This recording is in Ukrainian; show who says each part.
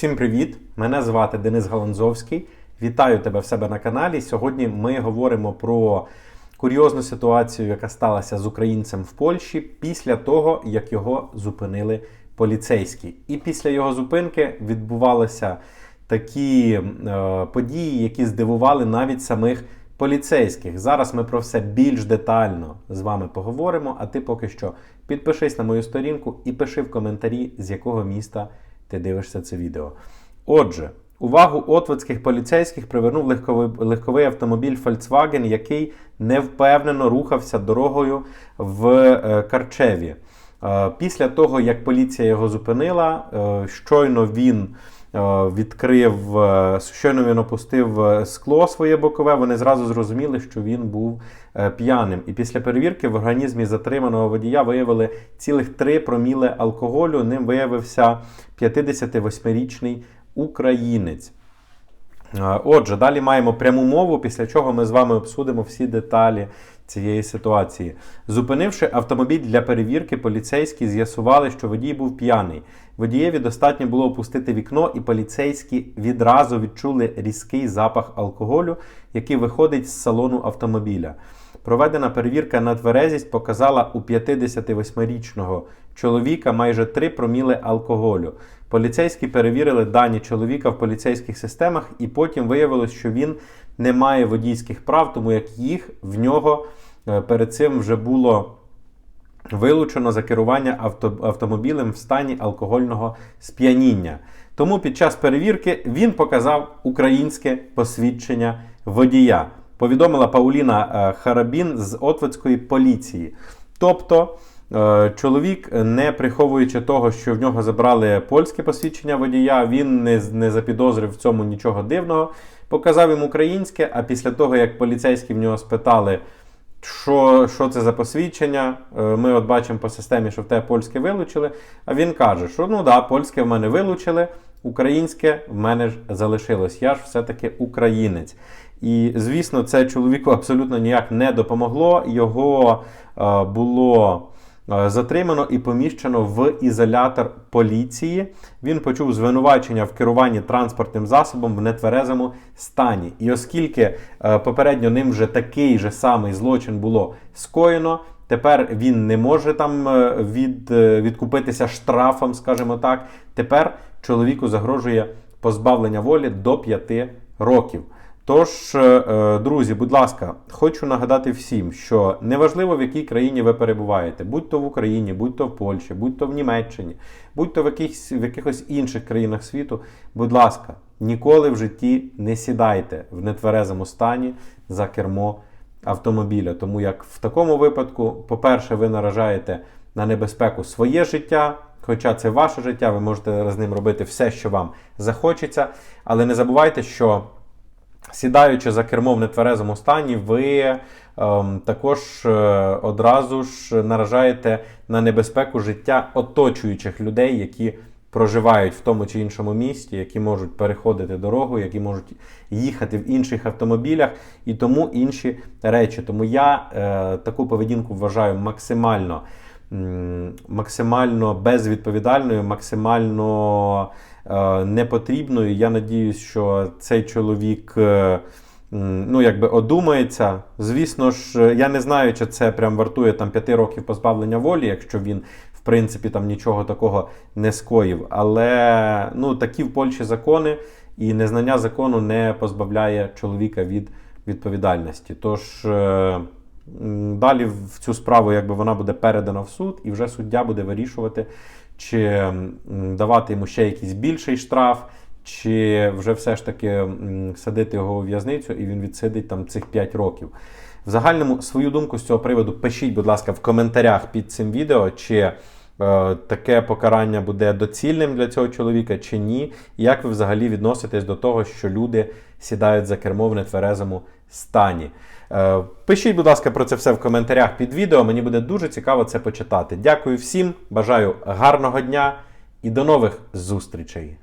Speaker 1: Всім привіт! Мене звати Денис Галанзовський. Вітаю тебе в себе на каналі. Сьогодні ми говоримо про курйозну ситуацію, яка сталася з українцем в Польщі після того, як його зупинили поліцейські. І після його зупинки відбувалися такі е, події, які здивували навіть самих поліцейських. Зараз ми про все більш детально з вами поговоримо. А ти поки що підпишись на мою сторінку і пиши в коментарі, з якого міста ти дивишся це відео. Отже, увагу отвицьких поліцейських привернув легковий, легковий автомобіль Volkswagen, який невпевнено рухався дорогою в е, Карчеві. Е, Після того, як поліція його зупинила, е, щойно він відкрив, е, щойно він опустив е, скло своє бокове, вони зразу зрозуміли, що він був е, п'яним. І після перевірки в організмі затриманого водія виявили цілих 3 проміли алкоголю. Ним виявився 58-річний українець. Е, Отже, далі маємо пряму мову, після чого ми з вами обсудимо всі деталі цієї ситуації. Зупинивши автомобіль для перевірки, поліцейські з'ясували, що водій був п'яний. Водієві достатньо було опустити вікно, і поліцейські відразу відчули різкий запах алкоголю, який виходить з салону автомобіля. Проведена перевірка на тверезість показала у 58-річного чоловіка майже 3 проміли алкоголю. Поліцейські перевірили дані чоловіка в поліцейських системах, і потім виявилось, що він не має водійських прав, тому як їх в нього е, перед цим вже було вилучено за керування авто, автомобілем в стані алкогольного сп'яніння. Тому під час перевірки він показав українське посвідчення водія. Повідомила Пауліна е, Харабін з Отвецької поліції. Тобто, е, чоловік, не приховуючи того, що в нього забрали польське посвідчення водія, він не, не запідозрив в цьому нічого дивного. Показав їм українське, а після того, як поліцейські в нього спитали, що що це за посвідчення, е, ми от бачимо по системі, що в тебе польське вилучили. А він каже, що ну да, польське в мене вилучили, українське в мене ж залишилось. Я ж все-таки українець. І, звісно, це чоловіку абсолютно ніяк не допомогло. Його е, було е, затримано і поміщено в ізолятор поліції. Він почув звинувачення в керуванні транспортним засобом в нетверезому стані. І оскільки е, попередньо ним вже такий же самий злочин було скоєно. Тепер він не може там від, відкупитися штрафом, скажімо так. Тепер чоловіку загрожує позбавлення волі до 5 років. Тож, е, друзі, будь ласка, хочу нагадати всім, що неважливо в якій країні ви перебуваєте, будь то в Україні, будь то в Польщі, будь то в Німеччині, будь то в якихось, в якихось інших країнах світу, будь ласка, ніколи в житті не сідайте в нетверезому стані за кермо автомобіля. Тому як в такому випадку, по-перше, ви наражаєте на небезпеку своє життя. Хоча це ваше життя, ви можете з ним робити все, що вам захочеться. Але не забувайте, що сідаючи за кермо в нетверезому стані, ви ем, також е, одразу ж наражаєте на небезпеку життя оточуючих людей, які проживають в тому чи іншому місті, які можуть переходити дорогу, які можуть їхати в інших автомобілях і тому інші речі. Тому я е, таку поведінку вважаю максимально максимально безвідповідальною, максимально е, непотрібною. Я надіюсь, що цей чоловік. Е, Ну, якби одумається. Звісно ж, я не знаю, чи це прям вартує там 5 років позбавлення волі, якщо він, в принципі, там нічого такого не скоїв. Але ну, такі в Польщі закони, і незнання закону не позбавляє чоловіка від відповідальності. Тож. Далі в цю справу якби вона буде передана в суд, і вже суддя буде вирішувати, чи давати йому ще якийсь більший штраф, чи вже все ж таки садити його у в'язницю, і він відсидить там цих 5 років. В загальному свою думку з цього приводу пишіть, будь ласка, в коментарях під цим відео, чи таке покарання буде доцільним для цього чоловіка, чи ні. Як ви взагалі відноситесь до того, що люди сідають за кермо в нетверезому стані. Е, пишіть, будь ласка, про це все в коментарях під відео. Мені буде дуже цікаво це почитати. Дякую всім, бажаю гарного дня і до нових зустрічей!